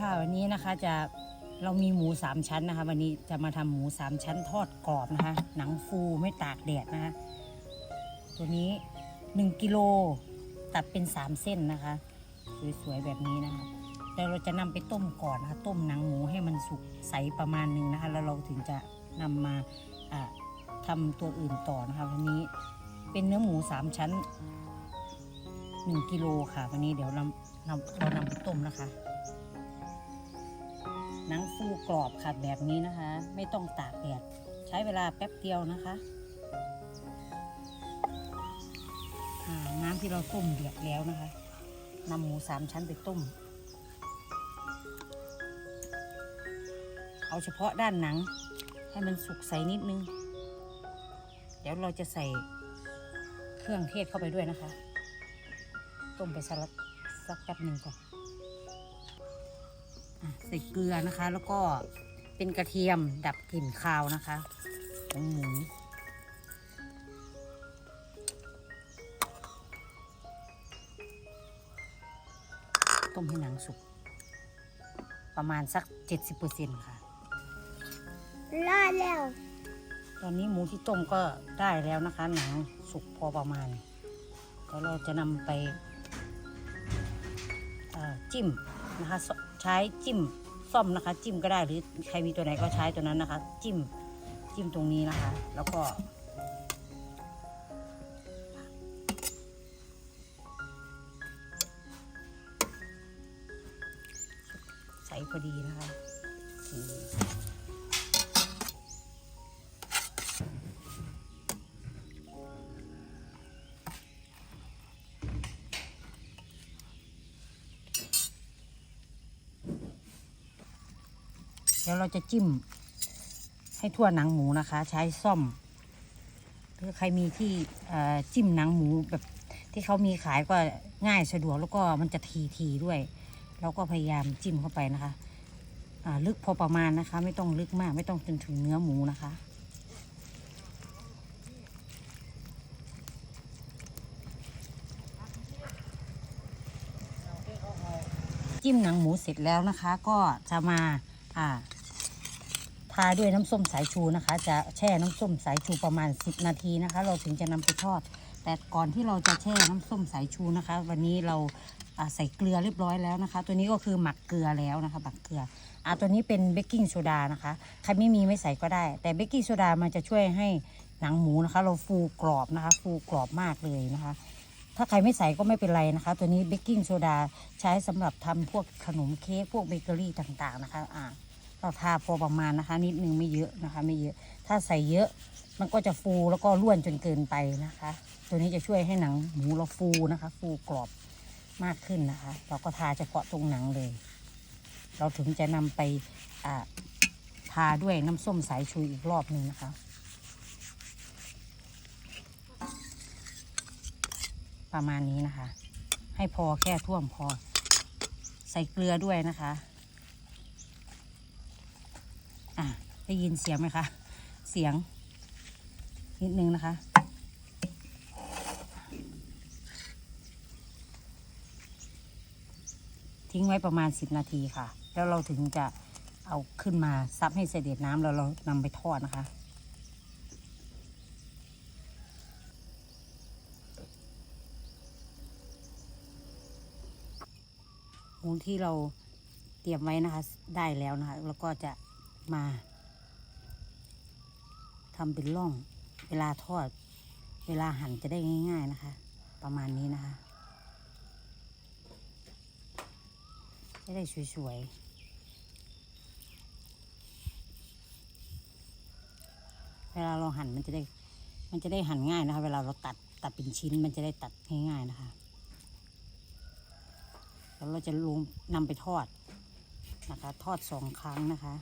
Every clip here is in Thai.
ค่ะวันนี้นะคะจะเรามีหมูสามชั้นนะคะ วันนี้จะมาทำหมูสามชั้นทอดกรอบนะคะ หนังฟูไม่ตากแดดนะคะ ตัวนี้หนึ่งกิโลตัดเป็นสามเส้นนะคะ สวยๆแบบนี้นะคะแต่เราจะนำไปต้มก่อนนะคะ ต้มหนังหมูให้มันสุกใสประมาณหนึ่งนะคะ แล้วเราถึงจะนำมาอ่าทำตัวอื่นต่อนะคะวันนี้เป็นเนื้อหมูสามชั้นหนึ่งกิโลค่ะ วันนี้เดี๋ยวเรานำเรานำไปต้มนะคะ กรอบค่ะแบบนี้นะคะ ไม่ต้องตากแดดใช้เวลาแป๊บเดียวนะคะน้ำที่เราต้มเดือดแล้วนะคะนำหมูสามชั้นไปต้ม เอาเฉพาะด้านหนัง ให้มันสุกใสนิดนึง เดี๋ยวเราจะใส่เครื่องเทศเข้าไปด้วยนะคะ ต้มไปสักสักแป๊บหนึ่งก่อน ใส่เกลือนะคะ แล้วก็เป็นกระเทียมดับกลิ่นคาวนะคะ ของหมูต้มให้หนังสุก ประมาณสัก 70%ค่ะรอดแล้ว ตอนนี้หมูที่ต้มก็ได้แล้วนะคะ หนังสุกพอประมาณ แล้วเราจะนำไปเอ่อจิ้มนะคะส ใช้จิ้มซ่อมนะคะ จิ้มก็ได้หรือใครมีตัวไหนก็ใช้ตัวนั้นนะคะ จิ้มจิ้มตรงนี้นะคะ แล้วก็ ใส่พอดีนะคะ ดี๋ยวเราจะจิ้ม ให้ทั่วหนังหมูนะคะ ใช้ซ่อมหรือใครมีที่จิ้มหนังหมูแบบที่เขามีขายก็ง่ายสะดวกแล้วก็มันจะทีทีด้วยเราก็พยายามจิ้มเข้าไปนะคะลึกพอประมาณนะคะ ไม่ต้องลึกมากไม่ต้องจนถึงเนื้อหมูนะคะจิ้มหนังหมูเสร็จแล้วนะคะ ก็จะมาอ่า ทาด้วยน้ำส้มสายชูนะคะ จะแช่น้ำส้มสายชูประมาณ 10 นาทีนะคะ เราถึงจะนำไปทอด แต่ก่อนที่เราจะแช่น้ำส้มสายชูนะคะ วันนี้เราอ่าใส่เกลือเรียบร้อยแล้วนะคะ ตัวนี้ก็คือหมักเกลือแล้วนะคะหมักเกลืออ่าตัวนี้เป็นเบกกิ้งโซดานะคะใครไม่มีไม่ใส่ก็ได้ แต่เบกกิ้งโซดามันจะช่วยให้หนังหมูนะคะ เราฟูกรอบนะคะ ฟูกรอบมากเลยนะคะ ถ้าใครไม่ใส่ก็ไม่เป็นไรนะคะ ตัวนี้เบกกิ้งโซดาใช้สำหรับทำพวกขนมเค้กพวกเบเกอรี่ต่างๆนะคะอ่า เราทาพอประมาณนะคะ นิดนึงไม่เยอะนะคะ ไม่เยอะ ถ้าใส่เยอะมันก็จะฟูแล้วก็ร่วนจนเกินไปนะคะ ตัวนี้จะช่วยให้หนังหมูเราฟูนะคะ ฟูกรอบมากขึ้นนะคะ เราก็ทาเฉพาะตรงหนังเลย เราถึงจะนำไปทาด้วยน้ำส้มสายชูอีกรอบหนึ่งนะคะ ประมาณนี้นะคะ ให้พอแค่ท่วมพอ ใส่เกลือด้วยนะคะ อะได้ยินเสียงไหมคะ เสียง นิดนึงนะคะ ทิ้งไว้ประมาณ 10 นาทีค่ะ แล้วเราถึงจะเอาขึ้นมาซับให้เสด็จน้ำแล้วเรานำไปทอดนะคะหมูที่เราเตรียมไว้นะคะ ได้แล้วนะคะ แล้วก็จะ มาทำเป็นร่อง เวลาทอด เวลาหั่นจะได้ง่าย ๆนะคะ ประมาณนี้นะคะ จะได้สวยๆเวลาเราหั่นมันจะได้ มันจะได้หั่นง่ายนะคะ เวลาเราตัดตัดเป็นชิ้นมันจะได้ตัดง่ายๆนะคะ แล้วเราจะลงนำไปทอดนะคะ ทอดสองครั้งนะคะ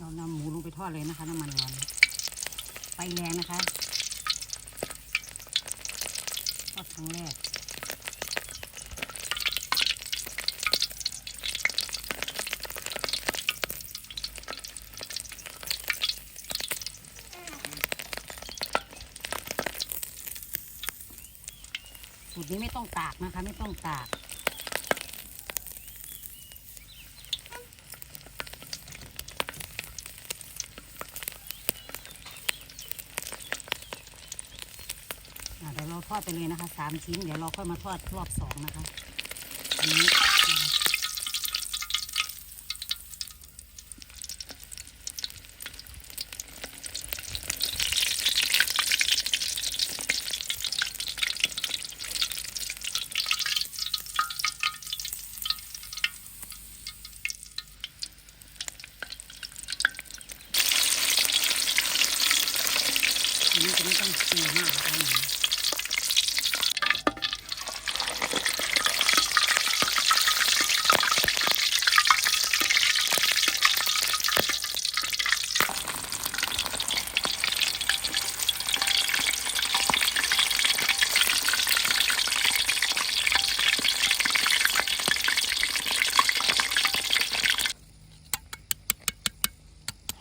เรานำหมูลง ไปทอดเลยนะคะน้ำมันร้อนไฟแรงนะคะทอดครั้งแรกสูตรนี้ไม่ต้องตากนะคะ ไม่ต้องตาก ดี๋ยวเราทอดไปเลยนะคะสามชิ้น เดี๋ยวเราค่อยมาทอดรอบสองนะคะอันนี้อันนี้จะไม่ต้องตีมากนะคะหนู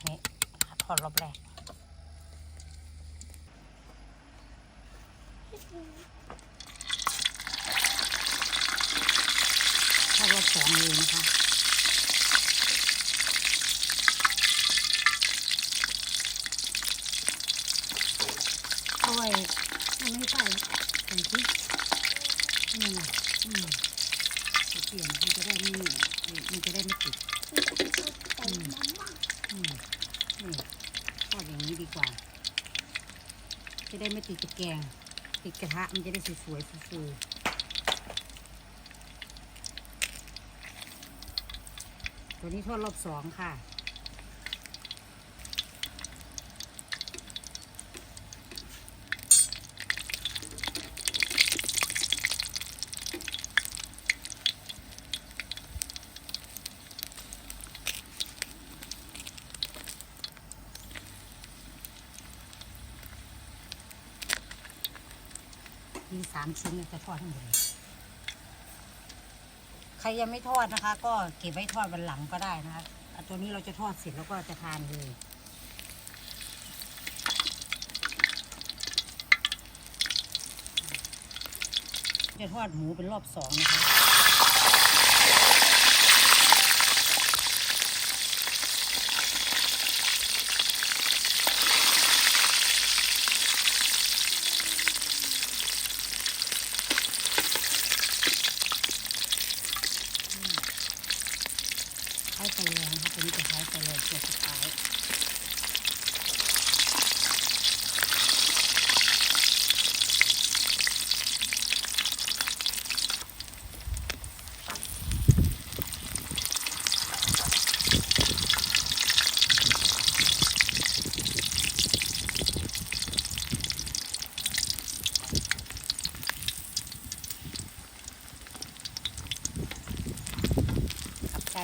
นี่ทอดรอบแรก ทอดรอบสองเลยนะคะเอาไว้เอาไม่ใส่ใส่พริกนี่ไงอืมเปลี่ยนมันจะได้ไม่มันจะได้ไม่ติดใส่น้ำมันอืมนี่ทอดอย่างนี้ดีกว่า จะได้ไม่ติดตะแกรงติดกระทะมันจะได้สวยๆฟูๆ ตัวนี้ทอดรอบสองค่ะ มีสามชิ้นจะทอดทั้งหมดเลย รยังไม่ทอดนะคะ ก็เก็บไว้ทอดวันหลังก็ได้นะคะอะตัวนี้เราจะทอดเสร็จแล้วก็จะทานเลยจะทอดหมูเป็นรอบสองนะคะ ใช้ไฟแรงครับตัวนี้จะใช้ไฟแรงตัวสุดท้าย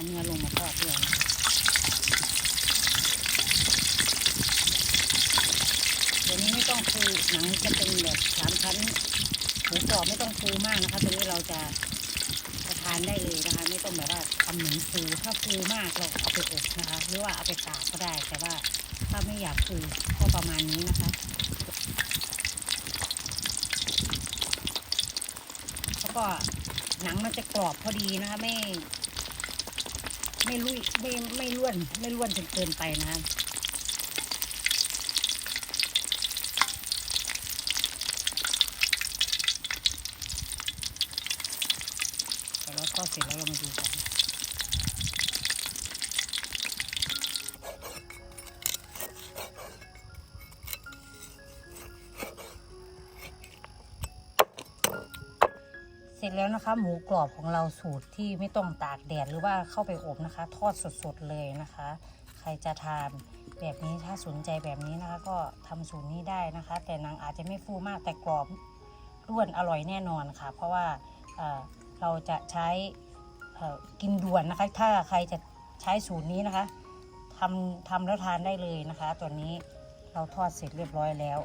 เนื้อลงมาทอดด้วยเดี๋ยวนี้ไม่ต้องฟูหนังจะเป็นแบบสามชั้นหมูกรอบไม่ต้องฟูมากนะคะ ตัวนี้เราจะจะทานได้เลยนะคะ ไม่ต้องแบบว่าทำหมือนฟูถ้าฟูมากเราเอาไปอบนะคะ หรือว่าเอาไปตากก็ได้ แต่ว่าถ้าไม่อยากฟูก็ประมาณนี้นะคะแล้วก็หนังมันจะกรอบพอดีนะคะไม่ ไม่ลุยไม่ไม่ล้วนไม่ล้วนจนเกินไปนะคะแล้วก็เสร็จแล้วเรามาดูกัน ร็จแล้วนะคะ หมูกรอบของเราสูตรที่ไม่ต้องตากแดดหรือว่าเข้าไปอบนะคะ ทอดสดๆเลยนะคะ ใครจะทานแบบนี้ถ้าสนใจแบบนี้นะคะ ก็ทำสูตรนี้ได้นะคะ แต่นังอาจจะไม่ฟูมากแต่กรอบร่วนอร่อยแน่นอนค่ะ เพราะว่าเเราจะใช้กินด่วนนะคะ ถ้าใครจะใช้สูตรนี้นะคะทำทำแล้วทานได้เลยนะคะ ตัวนี้เราทอดเสร็จเรียบร้อยแล้ว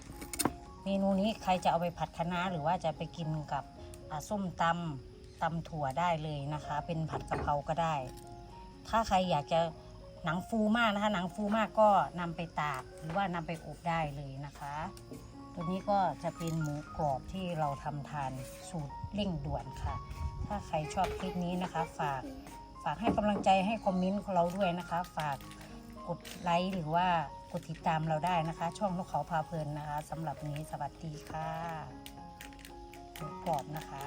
เมนูนี้ใครจะเอาไปผัดคะน้าหรือว่าจะไปกินกับ ส้มตำตำถั่วได้เลยนะคะ เป็นผัดกะเพราก็ได้ ถ้าใครอยากจะหนังฟูมากนะคะ หนังฟูมากก็นำไปตากหรือว่านำไปอบได้เลยนะคะ ตัวนี้ก็จะเป็นหมูกรอบที่เราทำทานสูตรเร่งด่วนค่ะ ถ้าใครชอบคลิปนี้นะคะ ฝากฝากให้กำลังใจให้คอมเมนต์ของเราด้วยนะคะ ฝากกดไลค์หรือว่ากดติดตามเราได้นะคะ ช่องนกเขาพาเพลินนะคะสำหรับนี้สวัสดีค่ะ กรอบนะคะ